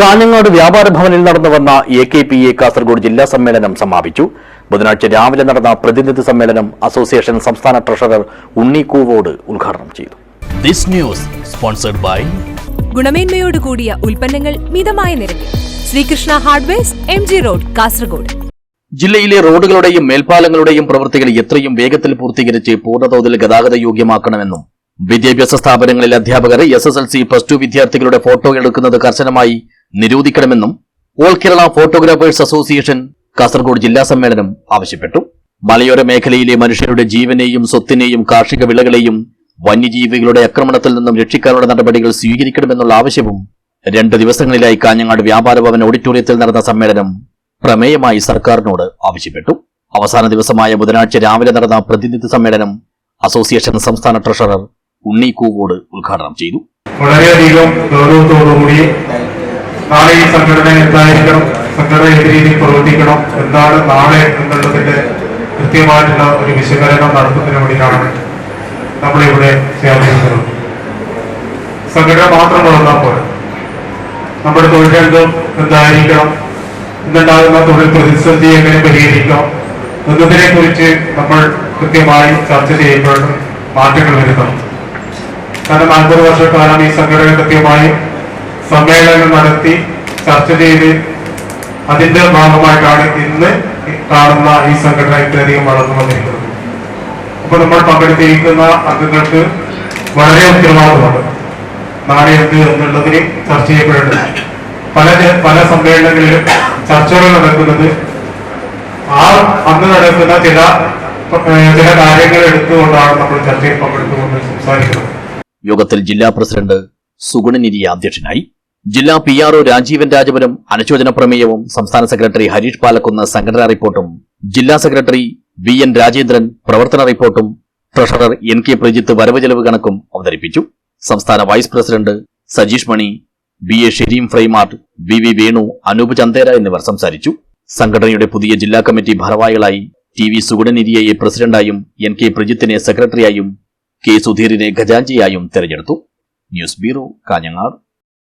കാഞ്ഞങ്ങാട് വ്യാപാര ഭവനിൽ നടന്നു വന്ന A K P A Kasaragod ജില്ലാ സമ്മേളനം സമാപിച്ചു. ബുധനാഴ്ച രാവിലെ നടന്ന പ്രതിനിധി സമ്മേളനം അസോസിയേഷൻ സംസ്ഥാന ട്രഷറർ ഉണ്ണി കൂവോട് ഉദ്ഘാടനം ചെയ്തു. ദിസ് ന്യൂസ് സ്പോൺസർഡ് ബൈ ഗുണമേന്മയോട് കൂടിയ ഉൽപ്പന്നങ്ങൾ മിതമായ നിരക്കിൽ. Srikrishna hardwares M G road Kasaragod. ജില്ലയിലെ റോഡുകളുടെയും മേൽപ്പാലങ്ങളുടെയും പ്രവൃത്തികൾ എത്രയും വേഗത്തിൽ പൂർത്തീകരിച്ച് പൂർണതോതിൽ ഗതാഗത യോഗ്യമാക്കണമെന്നും വിദ്യാഭ്യാസ സ്ഥാപനങ്ങളിൽ അധ്യാപകർ S S L C plus two വിദ്യാർത്ഥികളുടെ ഫോട്ടോ എടുക്കുന്നത് കർശനമായി നിരോധിക്കണമെന്നും all Kerala photographers association Kasaragod ജില്ലാ സമ്മേളനം ആവശ്യപ്പെട്ടു. മലയോര മേഖലയിലെ മനുഷ്യരുടെ ജീവനെയും സ്വത്തിനെയും കാർഷിക വിളകളെയും വന്യജീവികളുടെ ആക്രമണത്തിൽ നിന്നും രക്ഷിക്കാനുള്ള നടപടികൾ സ്വീകരിക്കണമെന്നുള്ള ആവശ്യവും രണ്ട് ദിവസങ്ങളിലായി കാഞ്ഞങ്ങാട് വ്യാപാര ഭവൻ ഓഡിറ്റോറിയത്തിൽ നടന്ന സമ്മേളനം പ്രമേയമായി സർക്കാരിനോട് ആവശ്യപ്പെട്ടു. അവസാന ദിവസമായ ബുധനാഴ്ച രാവിലെ നടന്ന പ്രതിനിധി സമ്മേളനം അസോസിയേഷൻ സംസ്ഥാന ട്രഷറർ ഉണ്ണി കൂവോട് ഉദ്ഘാടനം ചെയ്തു. വളരെയധികം ഗൗരവത്തോടുകൂടി നാളെ ഈ സംഘടന എന്തായിരിക്കണം? സംഘടന ഏത് രീതിയിൽ പ്രവർത്തിക്കണം? എന്താണ് നാളെ എന്നുള്ളതിന്റെ കൃത്യമായിട്ടുള്ള ഒരു വിശകലനം നടത്തുന്നതിന് വേണ്ടിയിട്ടാണ് നമ്മളിവിടെ ചേർന്നിരിക്കുന്നത് സംഘടന മാത്രം വളർന്നാൽ പോലെ നമ്മുടെ തൊഴിൽ എന്തായിരിക്കണം? ഇന്നുണ്ടാകുന്ന തൊഴിൽ പ്രതിസന്ധി എങ്ങനെ പരിഹരിക്കാം? എന്നതിനെ കുറിച്ച് നമ്മൾ കൃത്യമായി ചർച്ച ചെയ്യുമ്പോഴും മാറ്റങ്ങൾ വരുത്തണം കാരണം നാൽപ്പത് വർഷക്കാലം ഈ സംഘടന കൃത്യമായി സമ്മേളനം നടത്തി ചർച്ച ചെയ്ത് അതിന്റെ ഭാഗമായിട്ടാണ് ഇന്ന് കാണുന്ന ഈ സംഘടന ഇത്രയധികം വളർന്നു വന്നിരിക്കുന്നത്. അപ്പൊ നമ്മൾ പങ്കെടുത്തിരിക്കുന്ന അംഗങ്ങൾക്ക് വളരെ ഉത്തരവാദിത്തമാണ് നാളെ എന്ത് എന്നുള്ളതിന് ചർച്ച ചെയ്യപ്പെടേണ്ടത്. പല പല സമ്മേളനങ്ങളിലും ചർച്ചകൾ നടക്കുന്നത് ആ അന്ന് നടക്കുന്ന ചില ചില കാര്യങ്ങൾ എടുത്തുകൊണ്ടാണ് നമ്മൾ ചർച്ചയിൽ പങ്കെടുത്തുകൊണ്ട് സംസാരിക്കുന്നത്. യോഗത്തിൽ ജില്ലാ പ്രസിഡന്റ് സുഗുണനിരി അധ്യക്ഷനായി ജില്ലാ പി ആർഒ രാജീവൻ രാജപുരം അനുശോചന പ്രമേയവും സംസ്ഥാന സെക്രട്ടറി ഹരീഷ് പാലക്കുന്ന് സംഘടനാ റിപ്പോർട്ടും ജില്ലാ സെക്രട്ടറി വി എൻ രാജേന്ദ്രൻ പ്രവർത്തന റിപ്പോർട്ടും ട്രഷറർ എൻ കെ പ്രജിത്ത് വരവ് ചെലവ് കണക്കും അവതരിപ്പിച്ചു. സംസ്ഥാന vice president Sajeesh Mani B A Shereem ഫ്രൈമാർട്ട് V V Venu Anoop Chandera എന്നിവർ സംസാരിച്ചു. സംഘടനയുടെ പുതിയ ജില്ലാ കമ്മിറ്റി ഭാരവാഹികളായി ടി വി സുഗുണനിരിയയെ പ്രസിഡന്റായും എൻ കെ പ്രജിത്തിനെ സെക്രട്ടറിയായും കെ സുധീറിനെ ഖജാഞ്ചിയായും തെരഞ്ഞെടുത്തു. News bureau Kanhangad.